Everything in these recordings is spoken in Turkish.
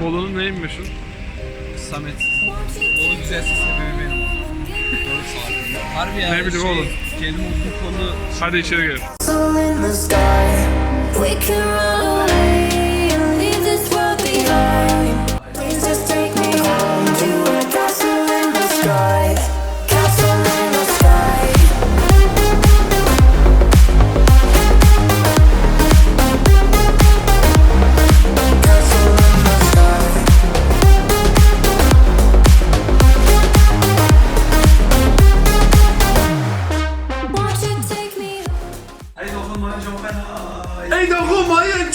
Bolu'nun neyi meşhur? Samet. Bolu güzelse sebebi benim. Doğru sağ Harbi ya. Ne bileyim oğlum. Kelime bu konu Hadi içeri girelim. Ey dokunmayın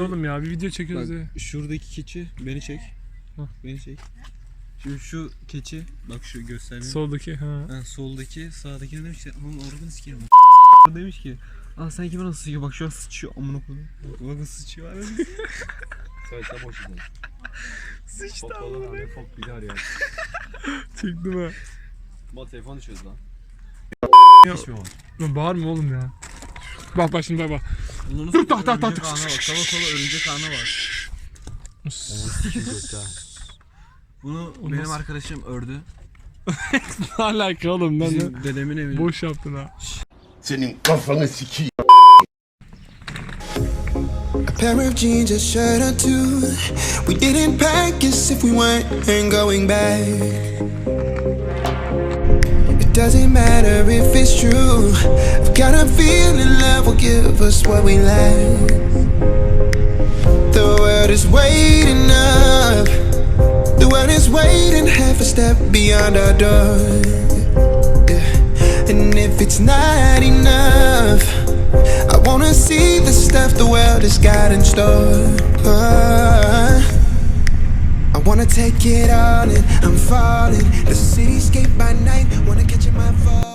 hadi oğlum ya bir video çekiyoruz diye. Şuradaki keçi beni çek. Hah. Beni çek. Şu, şu keçi bak şu göstereyim. Soldaki ha. Ha, soldaki sağdaki ne demiş ki oğlum oradan sikerim. demiş ki Aa sen kime nasıl sıçıyor bak şu an sıçıyor amına koyayım. Bak bakın sıçıyor abi. Söylesem hoş geldin. Sıçtı Fok falan abi fok gider ya. Çektim ha. Mal telefon düşüyoruz lan. Hiç mi var? Lan bağırma oğlum ya. Bak bak şimdi bak bak. Dur, tak, tak, tak. Kala kala örümcek ağına var. Bunu benim arkadaşım ördü. Ne alaka oğlum ben de. Bizim dedemin evi. Boş yaptın ha. Senin kafanı sikeyim. A pair of jeans, a shirt or two. We didn't pack as if we weren't going back. Doesn't matter if it's true. I've got a feeling love will give us what we lack. The world is waiting up. The world is waiting half a step beyond our door. Yeah. And if it's not enough, I wanna see the stuff the world has got in store. I wanna take it all in, I'm falling. The cityscape by night, wanna catch in my fall.